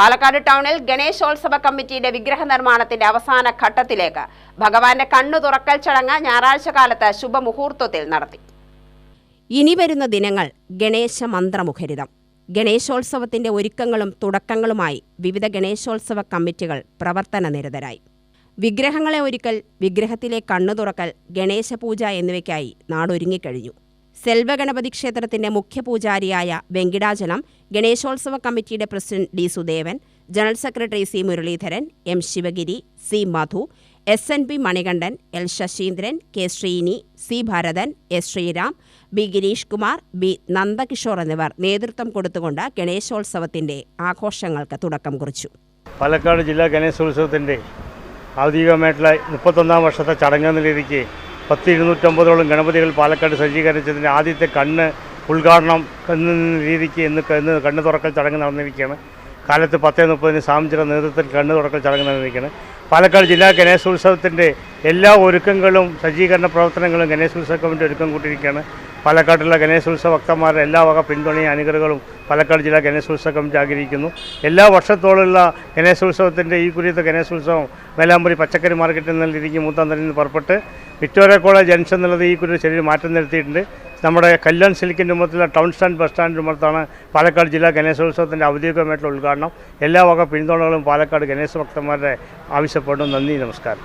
പാലക്കാട് ടൗണിൽ ഗണേശോത്സവ കമ്മിറ്റിയുടെ വിഗ്രഹ നിർമ്മാണത്തിന്റെ അവസാന ഘട്ടത്തിലേക്ക് ഭഗവാന്റെ കണ്ണു തുറക്കൽ ചടങ്ങ് ഞായറാഴ്ച കാലത്ത് ശുഭമുഹൂർത്തത്തിൽ നടത്തി. ഇനി വരുന്ന ദിനങ്ങൾ ഗണേശ മന്ത്രമുഖരിതം. ഗണേശോത്സവത്തിന്റെ ഒരുക്കങ്ങളും തുടക്കങ്ങളുമായി വിവിധ ഗണേശോത്സവ കമ്മിറ്റികൾ പ്രവർത്തന നിരതരായി. വിഗ്രഹങ്ങളെ ഒരുക്കൽ വിഗ്രഹത്തിലെ കണ്ണു തുറക്കൽ ഗണേശപൂജ എന്നിവയ്ക്കായി നാടൊരുങ്ങിക്കഴിഞ്ഞു. സെൽവഗണപതി ക്ഷേത്രത്തിന്റെ മുഖ്യപൂജാരിയായ വെങ്കിടാചലം ഗണേശോത്സവ കമ്മിറ്റിയുടെ president D Sudevan general secretary C Muraleedharan M Sivagiri C Madhu S N P Manikandan L Saseendran K Sreeni C Bharathan S Sreeram B Girish Kumar B Nandakishore എന്നിവർ നേതൃത്വം കൊടുത്തുകൊണ്ട് ഗണേശോത്സവത്തിന്റെ ആഘോഷങ്ങൾക്ക് തുടക്കം കുറിച്ചു. പാലക്കാട് ജില്ലാ ഗണേശോത്സവത്തിന്റെ ഔദ്യോഗികമായിട്ടുള്ള മുപ്പത്തൊന്നാം വർഷത്തെ ചടങ്ങെന്ന രീതിക്ക് പത്ത് ഇരുന്നൂറ്റമ്പതോളം ഗണപതികൾ പാലക്കാട് സജ്ജീകരിച്ചതിന്റെ ആദ്യത്തെ കണ്ണ് ഉദ്ഘാടനം എന്ന രീതിക്ക് ഇന്ന് ഇന്ന് കണ്ണ് തുറക്കൽ ചടങ്ങ് നടന്നിരിക്കുകയാണ്. കാലത്ത് പത്തേ മുപ്പതിന് സാംജിയുടെ നേതൃത്വത്തിൽ കണ്ണ് തുറക്കൽ ചടങ്ങ് നടന്നിരിക്കുകയാണ്. പാലക്കാട് ജില്ലാ ഗണേശോത്സവത്തിന്റെ എല്ലാ ഒരുക്കങ്ങളും സജ്ജീകരണ പ്രവർത്തനങ്ങളും ഗണേശോത്സവ കമ്മിറ്റി ഒരുക്കം കൂട്ടിയിരിക്കുകയാണ്. പാലക്കാട്ടുള്ള ഗണേശോത്സവ ഭക്തന്മാരുടെ എല്ലാ വക പിന്തുണയും അനുഗ്രഹങ്ങളും പാലക്കാട് ജില്ലാ ഗണേശോത്സവ കമ്മിറ്റി ആഗ്രഹിക്കുന്നു. എല്ലാ വർഷത്തോളമുള്ള ഗണേശ ഗണേശോത്സവത്തിന്റെ ഈ കുരിയത്തെ ഗണേശ ഉത്സവം വേലാമ്പുരി പച്ചക്കറി മാർക്കറ്റിൽ നിന്ന് രീതിക്ക് മൂത്താന്തരയിൽ നിന്ന് പുറപ്പെട്ട് വിക്ടോറിയ കോളേജ് ജംഗ്ഷൻ എന്നുള്ളത് ഈ കുരിയ ചെറിയ മാറ്റം നിർത്തിയിട്ടുണ്ട് നമ്മുടെ കല്യാൺ സിൽക്കിന്റെ മുമ്പത്തിലുള്ള ടൗൺ സ്റ്റാൻഡ് ബസ് സ്റ്റാൻഡിന്റെ മുമ്പത്താണ് പാലക്കാട് ജില്ലാ ഗണേശോത്സവത്തിന്റെ ഔദ്യോഗികമായിട്ടുള്ള ഉദ്ഘാടനം. എല്ലാ വക പിന്തുണകളും പാലക്കാട് ഗണേശ ഭക്തന്മാരുടെ ആവശ്യപ്പെടും നന്ദി നമസ്കാരം.